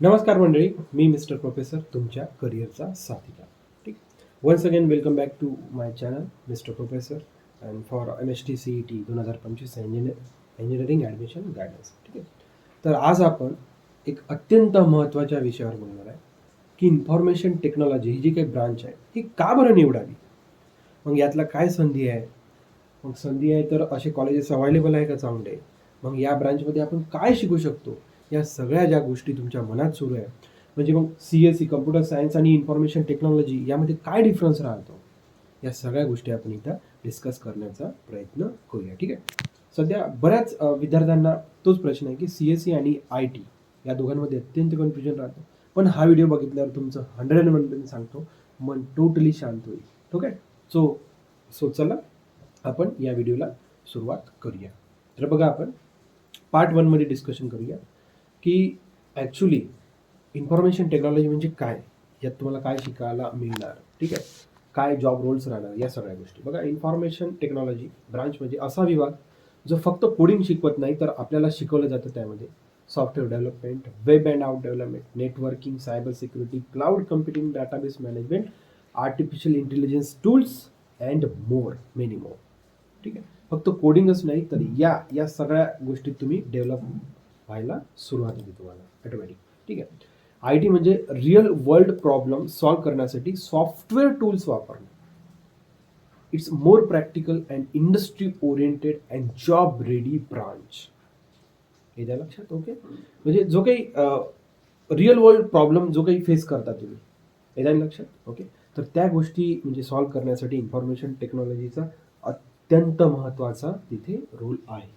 नमस्कार मंडळी मी mister professor तुमच्या करिअरचा साथीदार. ठीक? Once again welcome back to my channel mister professor and for M S T C E T दोन हजार पंचवीस इंजिनियर इंजिनिअरिंग ॲडमिशन गायडन्स ठीक आहे? तर आज आपण एक अत्यंत महत्त्वाच्या विषयावर बोलणार आहे की इन्फॉर्मेशन टेक्नॉलॉजी ही जी काही ब्रांच आहे ही का बरं निवडावी? मग यातला काय संधी आहे? मग संधी आहे तर असे कॉलेजेस अवेलेबल आहे का चांगले? मग या ब्रांचमध्ये आपण काय शिकू शकतो? या सगळ्या ज्या गोष्टी तुमच्या मनात सुरू आहे म्हणजे मग C S C computer science आणि इन्फॉर्मेशन टेक्नॉलॉजी यामध्ये काय डिफरन्स राहतो? या सगळ्या गोष्टी आपण इथं डिस्कस करण्याचा प्रयत्न करूया ठीक आहे? सध्या बऱ्याच विद्यार्थ्यांना तोच प्रश्न आहे की सी एस सी आणि आय टी या दोघांमध्ये अत्यंत कन्फ्युजन राहतं. पण हा व्हिडिओ बघितल्यावर तुमचं हंड्रेड वन सांगतो मन टोटली शांत होईल ठीक आहे सो सो चला आपण या व्हिडिओला सुरुवात करूया. तर बघा आपण पार्ट वनमध्ये डिस्कशन करूया. की ॲक्च्युली इन्फॉर्मेशन टेक्नॉलॉजी म्हणजे काय? यात तुम्हाला काय शिकायला मिळणार? ठीक आहे? काय जॉब रोल्स राहणार? या सगळ्या गोष्टी. बघा इन्फॉर्मेशन टेक्नॉलॉजी ब्रांच म्हणजे असा विभाग जो फक्त कोडिंग शिकवत नाही तर आपल्याला शिकवलं जातं त्यामध्ये. Software development web and out development networking cyber security cloud computing database management artificial intelligence tools and more many more ठीक आहे? फक्त कोडिंगच नाही तर या या सगळ्या गोष्टीत तुम्ही डेव्हलप व्हायला सुरुवात होते तुम्हाला ऑटोमॅटिक ठीक आहे? आय टी म्हणजे रिअल वर्ल्ड प्रॉब्लेम सॉल्व्ह करण्यासाठी सॉफ्टवेअर टूल्स वापरणं. It's more practical and industry oriented and job ready branch हे द्या लक्षात ओके म्हणजे जो काही रिअल वर्ल्ड प्रॉब्लेम जो काही फेस करता तुम्ही हे द्या लक्षात ओके तर त्या गोष्टी म्हणजे सॉल्व्ह करण्यासाठी इन्फॉर्मेशन टेक्नॉलॉजीचा अत्यंत महत्त्वाचा तिथे रोल आहे.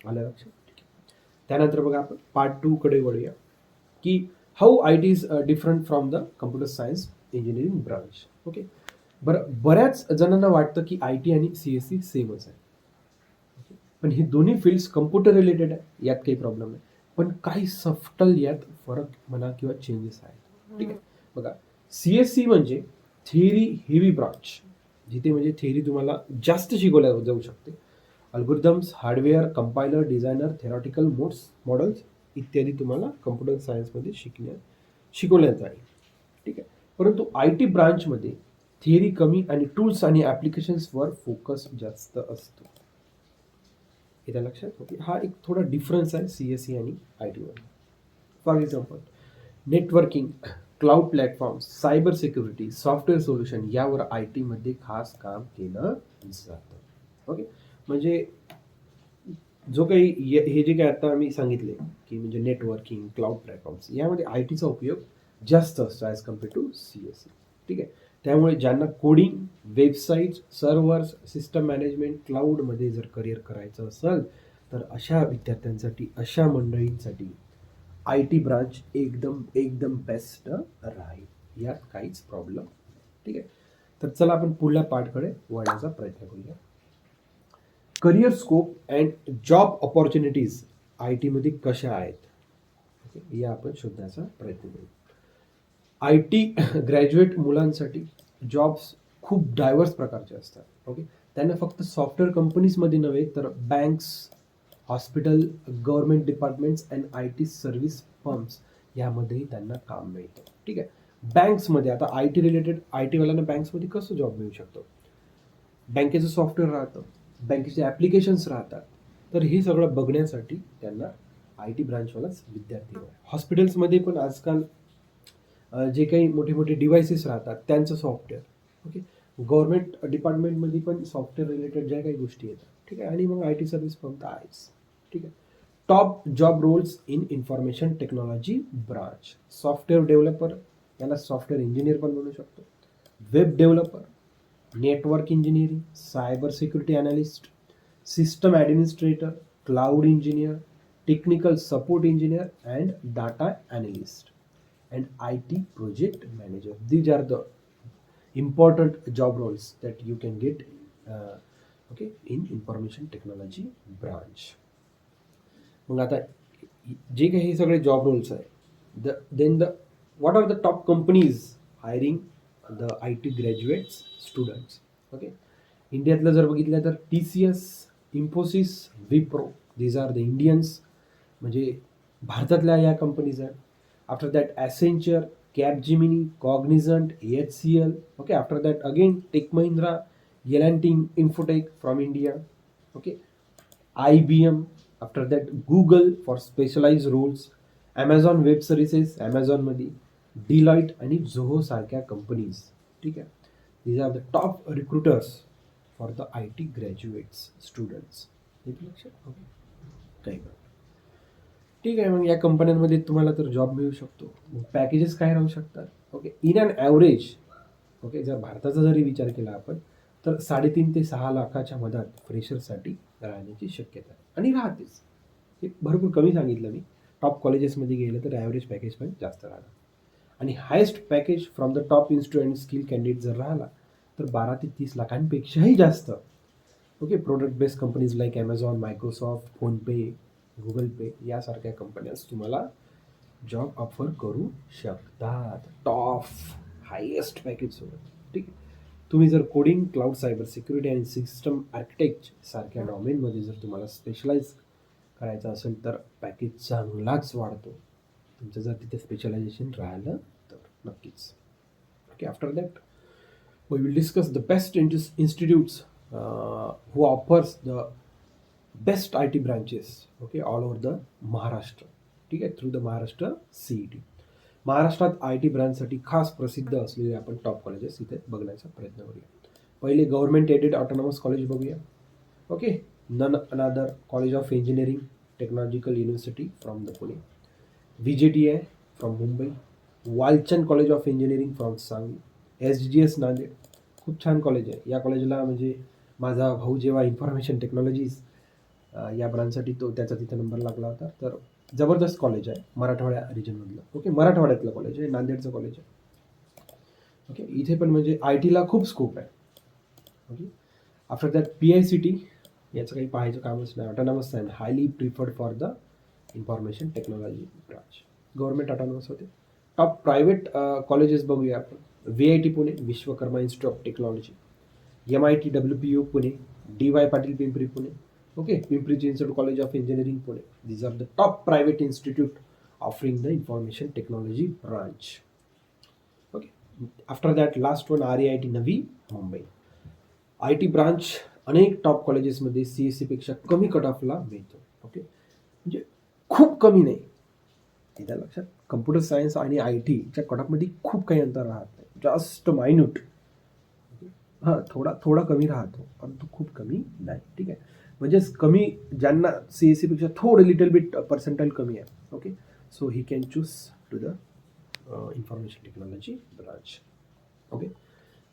आल्या लक्षात? त्यानंतर बघा आपण पार्ट टू कडे वळूया की how I T is different from the computer science engineering branch okay बरं बऱ्याच जणांना वाटतं की आय टी आणि सी एस सी सेमच आहे. पण ही दोन्ही फील्ड्स कम्प्युटर रिलेटेड आहे यात काही प्रॉब्लेम नाही. पण काही सफ्टल यात फरक म्हणा किंवा चेंजेस आहेत. ठीक आहे? बघा सी एस सी म्हणजे थिअरी हेवी ब्रांच जिथे म्हणजे थिअरी तुम्हाला जास्त शिकवल्या जाऊ शकते. Algorithms hardware compiler designer theoretical modes models इत्यादी तुम्हाला कम्प्युटर सायन्समध्ये शिकण्यात शिकवण्यात जाईल ठीक आहे? परंतु आय टी ब्रांचमध्ये थिअरी कमी आणि टूल्स आणि ॲप्लिकेशन्सवर फोकस जास्त असतो. येत्या लक्षात? होते हा एक थोडा डिफरन्स आहे सी एस सी आणि आय टीमध्ये for example networking cloud platform cyber security software solution यावर आय टीमध्ये खास काम केलं जातं. ओके म्हणजे जो काही हे जे काही आता आम्ही सांगितले की म्हणजे नेटवर्किंग क्लाउड प्लॅटफॉर्म्स यामध्ये आय टीचा उपयोग जास्त असतो as compare to C S C ठीक आहे? त्यामुळे ज्यांना coding websites servers system management क्लाउडमध्ये जर करिअर करायचं असेल तर अशा विद्यार्थ्यांसाठी अशा मंडळींसाठी आय टी ब्रांच एकदम एकदम बेस्ट राहील. यात काहीच प्रॉब्लेम ठीक आहे? तर चला आपण पुढल्या पार्टकडे वळण्याचा प्रयत्न करूया. Career scope and job opportunities I टीमध्ये कशा आहेत? ओके या आपण शोधण्याचा प्रयत्न करू. आय टी ग्रॅज्युएट मुलांसाठी जॉब्स खूप डायव्हर्स प्रकारचे असतात. ओके त्यांना फक्त सॉफ्टवेअर कंपनीजमध्ये नव्हे तर banks hospital government departments and I T service firms यामध्येही त्यांना काम मिळतं. ठीक आहे? बँक्समध्ये आता आय टी रिलेटेड आय टीवाल्यांना बँक्समध्ये कसं जॉब मिळू शकतो? बँकेचं सॉफ्टवेअर राहतं. बँकेचे ॲप्लिकेशन्स राहतात. तर हे सगळं बघण्यासाठी त्यांना आय टी ब्रांचवालाच विद्यार्थी हॉस्पिटल्समध्ये पण आजकाल जे काही मोठे मोठे डिव्हायसेस राहतात त्यांचं सॉफ्टवेअर ओके गव्हर्नमेंट डिपार्टमेंटमध्ये पण सॉफ्टवेअर रिलेटेड ज्या काही गोष्टी येतात. ठीक आहे? आणि मग आय टी सर्व्हिस पण तर आहेच. ठीक आहे? Top job roles in information technology branch software developer याला सॉफ्टवेअर इंजिनियर पण म्हणू शकतो. Web developer Network engineering cyber security analyst system administrator cloud engineer technical support engineer and data analyst and IT project manager. These are the important job roles that you can get uh, okay in information technology branch. मग आता जे काही हे सगळे job roles आहे the then the what are the top companies hiring the I T graduates students okay इंडियातलं जर बघितलं तर T C S Infosys Wipro these are the Indians म्हणजे भारतातल्या या कंपनीज आहेत. After that Accenture Capgemini Cognizant H C L okay after that again Tech Mahindra L and team Infotech from India okay I B M after that Google for specialize roles Amazon web services ॲमेझॉनमध्ये Deloitte आणि झोहो सारख्या companies ठीक आहे? These are the top recruiters for the I T graduates students लक्षात? Okay काही ठीक आहे मग या कंपन्यांमध्ये तुम्हाला तर जॉब मिळू शकतो. पॅकेजेस काय राहू शकतात? Okay in and average okay जर भारताचा जरी विचार केला आपण तर साडेतीन ते सहा लाखाच्या मधात फ्रेशरसाठी राहण्याची शक्यता आहे. आणि राहतेच. हे भरपूर कमी सांगितलं मी. टॉप कॉलेजेसमध्ये गेलं तर ॲव्हरेज पॅकेज पण जास्त राहणार. आणि highest package from the top institute and skill candidate जर राहिला तर बारा ते तीस लाखांपेक्षाही जास्त. Okay product based companies like Amazon Microsoft PhonePe Google Pay यासारख्या कंपन्यास तुम्हाला जॉब ऑफर करू शकतात. टॉप हायेस्ट पॅकेजसोबत ठीक? आहे तुम्ही जर कोडिंग क्लाउड सायबर सिक्युरिटी आणि सिस्टम आर्किटेक्ट सारख्या डॉमेनमध्ये जर तुम्हाला स्पेशलाइज करायचं असेल तर पॅकेज चांगलाच वाढतो. तुमचं जर तिथे स्पेशलायझेशन राहिलं तर नक्कीच. Okay after that we will discuss the best institutes who offers the best I T branches okay all over the Maharashtra ठीक आहे? Through the Maharashtra C E T महाराष्ट्रात आय टी ब्रांचसाठी खास प्रसिद्ध असलेले आपण टॉप कॉलेजेस इथे बघण्याचा प्रयत्न करूया. पहिले गव्हर्नमेंट एडेड ऑटोनॉमस कॉलेज बघूया. Okay none another college of engineering technological university from the Pune V J T I from Mumbai Walchand college of engineering from Sangli S G S Nanded खूप छान college आहे. या कॉलेजला म्हणजे माझा भाऊ जेव्हा इन्फॉर्मेशन टेक्नॉलॉजीज या ब्रांचसाठी तो त्याचा तिथे नंबर लागला होता. तर जबरदस्त कॉलेज आहे मराठवाड्या रिजनमधलं ओके मराठवाड्यातलं कॉलेज आहे नांदेडचं कॉलेज आहे. ओके इथे पण म्हणजे आय टीला खूप स्कोप आहे. Okay after that P I C T याचं काही पाहायचं कामच नाही. ऑटोनॉमस आहे highly preferred for the information technology branch government autonomous होते. टॉप प्रायव्हेट कॉलेजेस बघूया आपण. V I T Pune Vishwakarma institute of technology M I T W P U Pune. D Y Patil Pimpri Pune. Okay Pimpri Chinchwad college of engineering Pune. These are the top private institute offering the information technology branch okay after that last one R A I T Navi Mumbai I T branch अनेक top कॉलेजेसमध्ये C S सीपेक्षा कमी cut ऑफला मिळतो. Okay खूप कमी नाही. एकदा लक्षात कम्प्युटर सायन्स आणि आय टीच्या कट खूप काही अंतर राहत नाही. जास्त मायन्यूट हां थोडा थोडा कमी राहतो परंतु खूप कमी नाही. ठीक आहे? म्हणजेच कमी ज्यांना सी एस सीपेक्षा थोडं लिटल बिट पर्सेंटाईल कमी आहे. Okay so he can choose to the information technology branch okay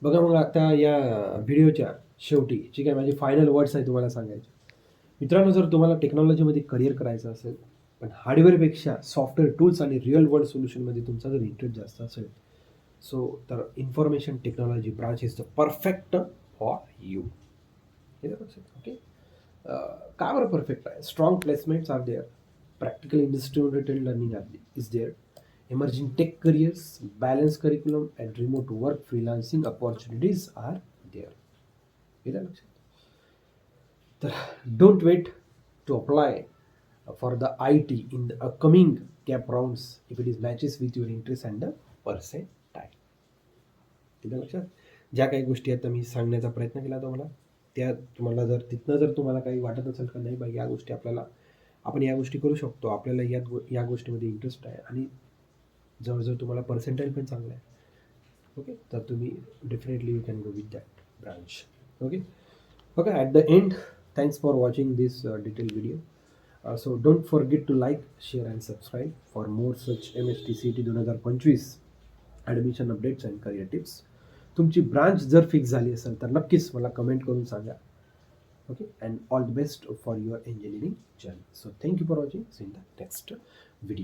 बघा मग आता या व्हिडिओच्या शेवटी जे काय माझे फायनल वर्ड्स आहे तुम्हाला सांगायचे. मित्रांनो जर तुम्हाला टेक्नॉलॉजीमध्ये करिअर करायचं असेल पण हार्डवेअरपेक्षा सॉफ्टवेअर टूल्स आणि रिअल वर्ल्ड सोल्युशनमध्ये तुमचा जर इंटरेस्ट जास्त असेल सो तर information technology branch is the perfect for you हे ओके का बरं परफेक्ट आहे? Strong placements are there practical industry retail learning are is there emerging tech careers, balanced curriculum, and remote work freelancing opportunities are there. लक्षात तर don't wait to apply for the I T in the cap cap if if it is matches your interest interest and the percent लक्षात? ज्या काही गोष्टी आहेत मी सांगण्याचा प्रयत्न केला तुम्हाला. त्या तुम्हाला जर तिथनं जर तुम्हाला काही वाटत असेल का नाही बा या गोष्टी आपल्याला आपण या गोष्टी करू शकतो. आपल्याला या गो या गोष्टीमध्ये इंटरेस्ट आहे आणि जवळजवळ तुम्हाला पर्सेंटेज पण चांगलं आहे. ओके तर तुम्ही definitely you can go with that branch okay okay at the end thanks for watching this detail video so don't forget to like share and subscribe for more such M S T C T दोन हजार पंचवीस admission updates and career tips तुमची branch जर fix झाली असेल तर नक्कीच मला कमेंट करून सांगा. Okay and all the best for your engineering journey so thank you for watching see in the next video